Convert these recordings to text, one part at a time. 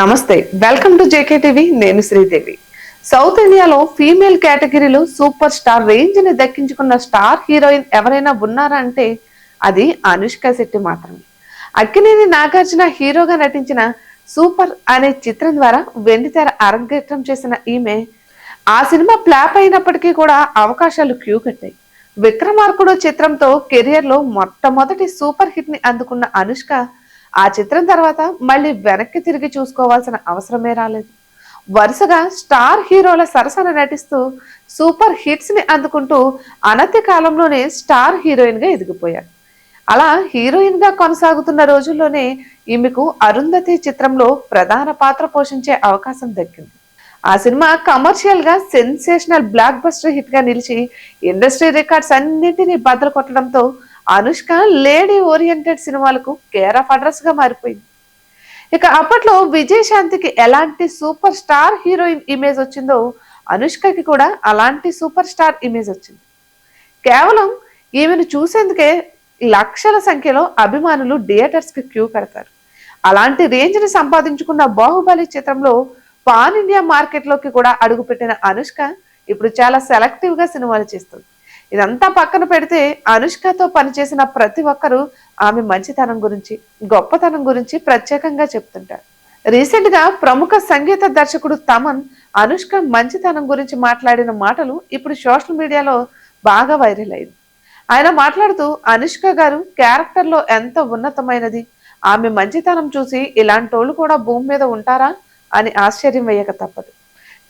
నమస్తే welcome to JK TV నేను Sridevi. South ఇండియాలో ఫీమేల్ కేటగిరీలో సూపర్ స్టార్ రేంజ్ని దక్కించుకున్న స్టార్ హీరోయిన్ ఎవరైనా ఉన్నారా అంటే అది అనుష్క శెట్టి మాత్రమే. అక్కినేని నాగార్జున హీరోగా నటించిన సూపర్ అనే చిత్రం ద్వారా వెండితెర అరంగేట్రం చేసిన ఈమె ఆ సినిమా ఫ్లాప్ అయినప్పటికీ కూడా అవకాశాలు క్యూ కట్టాయి. విక్రమార్కుడు చిత్రంతో కెరియర్లో మొట్టమొదటి సూపర్ హిట్ని అందుకున్న అనుష్క ఆ చిత్రం తర్వాత మళ్ళీ వెనక్కి తిరిగి చూసుకోవాల్సిన అవసరమే రాలేదు. వరుసగా స్టార్ హీరోల సరసన నటిస్తూ సూపర్ హిట్స్ని అందుకుంటూ అనతి కాలంలోనే స్టార్ హీరోయిన్గా ఎదిగిపోయారు అలా హీరోయిన్గా కొనసాగుతున్న రోజుల్లోనే ఈమెకు అరుంధతి చిత్రంలో ప్రధాన పాత్ర పోషించే అవకాశం దక్కింది. ఆ సినిమా కమర్షియల్గా సెన్సేషనల్ బ్లాక్ బస్టర్ హిట్గా నిలిచి ఇండస్ట్రీ రికార్డ్స్ అన్నింటినీ బద్దలు కొట్టడంతో అనుష్క లేడీ ఓరియంటెడ్ సినిమాలకు కేర్ ఆఫ్ అడ్రస్గా మారిపోయింది. ఇక అప్పట్లో విజయశాంతికి ఎలాంటి సూపర్ స్టార్ హీరోయిన్ ఇమేజ్ వచ్చిందో అనుష్కకి కూడా అలాంటి సూపర్ స్టార్ ఇమేజ్ వచ్చింది. కేవలం ఈమెను చూసేందుకే లక్షల సంఖ్యలో అభిమానులు థియేటర్స్కి క్యూ కడతారు. అలాంటి రేంజ్ని సంపాదించుకున్న బాహుబలి చిత్రంలో పాన్ ఇండియా మార్కెట్లోకి కూడా అడుగుపెట్టిన అనుష్క ఇప్పుడు చాలా సెలెక్టివ్గా సినిమాలు చేస్తుంది. ఇదంతా పక్కన పెడితే అనుష్కతో పనిచేసిన ప్రతి ఒక్కరూ ఆమె మంచితనం గురించి గొప్పతనం గురించి ప్రత్యేకంగా చెప్తుంటారు. రీసెంట్గా ప్రముఖ సంగీత దర్శకుడు తమన్ అనుష్క మంచితనం గురించి మాట్లాడిన మాటలు ఇప్పుడు సోషల్ మీడియాలో బాగా వైరల్ అయింది. ఆయన మాట్లాడుతూ అనుష్క గారు క్యారెక్టర్లో ఎంత ఉన్నతమైనది ఆమె మంచితనం చూసి ఇలాంటి వాళ్ళు కూడా భూమి మీద ఉంటారా అని ఆశ్చర్యం వేయక తప్పదు.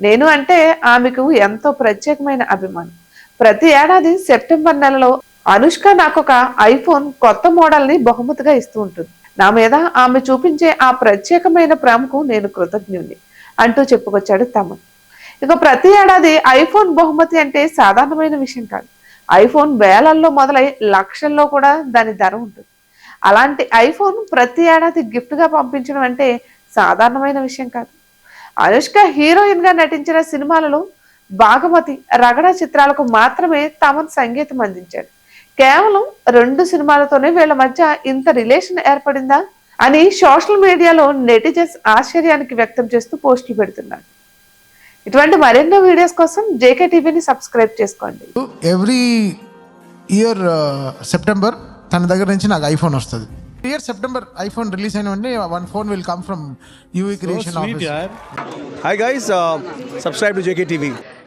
నేను అంటే ఆమెకు ఎంతో ప్రత్యేకమైన అభిమానం. ప్రతి ఏడాది సెప్టెంబర్ నెలలో అనుష్క నాకు ఒక ఐఫోన్ కొత్త మోడల్ని బహుమతిగా ఇస్తూ ఉంటుంది. నా మీద ఆమె చూపించే ఆ ప్రత్యేకమైన ప్రేమకు నేను కృతజ్ఞుణ్ణి అంటూ చెప్పుకొచ్చాడు తమన్. ఇక ప్రతి ఏడాది ఐఫోన్ బహుమతి అంటే సాధారణమైన విషయం కాదు. ఐఫోన్ వేలల్లో మొదలై లక్షల్లో కూడా దాని ధర ఉంటుంది. అలాంటి ఐఫోన్ ప్రతి ఏడాది గిఫ్ట్గా పంపించడం అంటే సాధారణమైన విషయం కాదు. అనుష్క హీరోయిన్గా నటించిన సినిమాలలో భాగమతి రగడ చిత్రాలకు మాత్రమే తమన్ సంగీతం అందించాడు. కేవలం రెండు సినిమాలతోనే వీళ్ళ మధ్య ఇంత రిలేషన్ ఏర్పడిందా అని సోషల్ మీడియాలో నెటిజన్స్ ఆశ్చర్యానికి వ్యక్తం చేస్తూ పోస్టులు పెడుతున్నారు. ఇటువంటి మరెన్నో వీడియోస్ కోసం జేకే టీవీని సబ్స్క్రైబ్ చేసుకోండి. ఎవ్రీ ఇయర్ సెప్టెంబర్ తన దగ్గర నుంచి నాకు ఐఫోన్ వస్తుంది. ఇయర్ సెప్టెంబర్ ఐఫోన్ రిలీజ్ అయిన వెంటనే one phone will come from UV creation office Hi guys, uh, subscribe to JKTV.